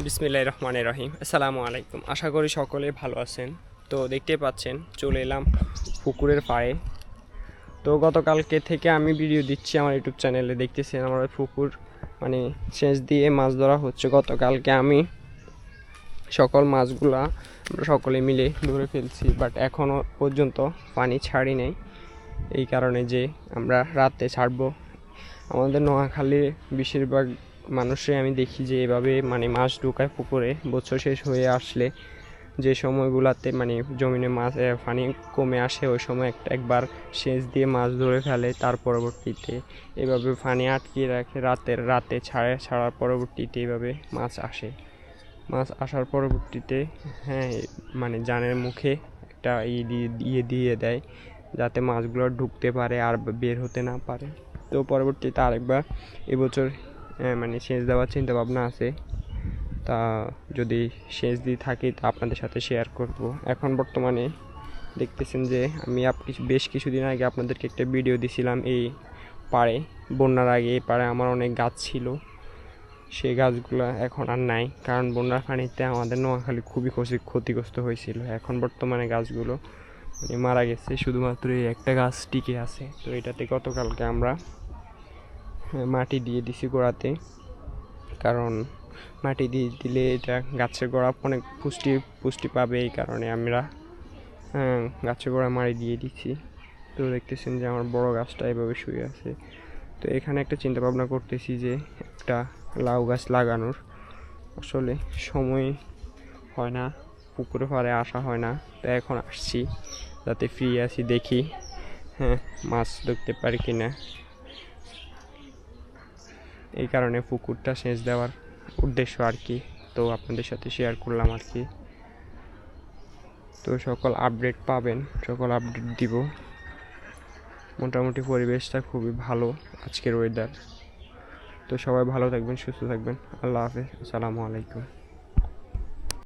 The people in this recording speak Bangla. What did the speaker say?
বিসমিল্লাহ রহমান রহিম। আসসালামু আলাইকুম। আশা করি সকলে ভালো আছেন। তো দেখতে পাচ্ছেন, চলে এলাম পুকুরের পাড়ে। তো গতকালকে থেকে আমি ভিডিও দিচ্ছি আমার ইউটিউব চ্যানেলে। দেখতেছেন আমার পুকুর মানে সেচ দিয়ে মাছ ধরা হচ্ছে। গতকালকে আমি সকল মাছগুলা আমরা সকলে মিলে ধরে ফেলছি বাট এখনও পর্যন্ত পানি ছাড়ি নেই। এই কারণে যে আমরা রাতে ছাড়বো। আমাদের নোয়াখালীর বেশিরভাগ মানুষই আমি দেখি যে এভাবে মানে মাছ ঢুকায় পুকুরে, বছর শেষ হয়ে আসলে যে সময়গুলাতে মানে জমিনে মাছ পানি কমে আসে, ওই সময় একটা একবার সেচ দিয়ে মাছ ধরে ফেলে, তার পরবর্তীতে এভাবে পানি আটকিয়ে রাখে, রাতের রাতে ছাড়ে, ছাড়ার পরবর্তীতে এভাবে মাছ আসে। মাছ আসার পরবর্তীতে হ্যাঁ মানে জানের মুখে একটা ই দিয়ে দিয়ে দিয়ে দেয়, যাতে মাছগুলো ঢুকতে পারে আর বের হতে না পারে। তো পরবর্তীতে আরেকবার এবছর মানে সেচ দেওয়ার চিন্তা ভাবনা আছে। তা যদি সেচ দিয়ে থাকি তা আপনাদের সাথে শেয়ার করব। এখন বর্তমানে দেখতেছেন যে আমি কিছু বেশ কিছুদিন আগে আপনাদেরকে একটা ভিডিও দিছিলাম এই পাড়ে। বন্যার আগে এই পাড়ে আমার অনেক গাছ ছিল। সেই গাছগুলো এখন আর নাই কারণ বন্যার পানিতে আমাদের নোয়াখালী খুবই ক্ষতি ক্ষতিগ্রস্ত হয়েছিল। এখন বর্তমানে গাছগুলো মানে মারা গেছে শুধুমাত্র এই একটা গাছ টিকে আছে। তো এটাতে গতকালকে আমরা হ্যাঁ, মাটি দিয়ে দিছি গোড়াতে। কারণ মাটি দিয়ে দিলে এটা গাছের গোড়া অনেক পুষ্টি পুষ্টি পাবে এই কারণে আমরা হ্যাঁ, গাছের গোড়া মাটি দিয়ে দিচ্ছি। তো দেখতেছেন যে আমার বড় গাছটা এভাবে শুয়ে আছে। তো এখানে একটা চিন্তা ভাবনা করতেছি যে একটা লাউ গাছ লাগানোর। আসলে সময় হয় না পুকুরে পাড়ে আসা হয় না। তো এখন আসছি যাতে ফ্রি আছি দেখি হ্যাঁ মাছ ধরতে পারি কিনা। এই কারণে পুকুরটা সেচ দেওয়ার উদ্দেশ্য আর কি। তো আপনাদের সাথে শেয়ার করলাম আর কি। তো সকল আপডেট পাবেন, সকল আপডেট দিব। মোটামুটি পরিবেশটা খুবই ভালো আজকের ওয়েদার তো সবাই ভালো থাকবেন, সুস্থ থাকবেন। আল্লাহ হাফেজ। আসসালামু আলাইকুম।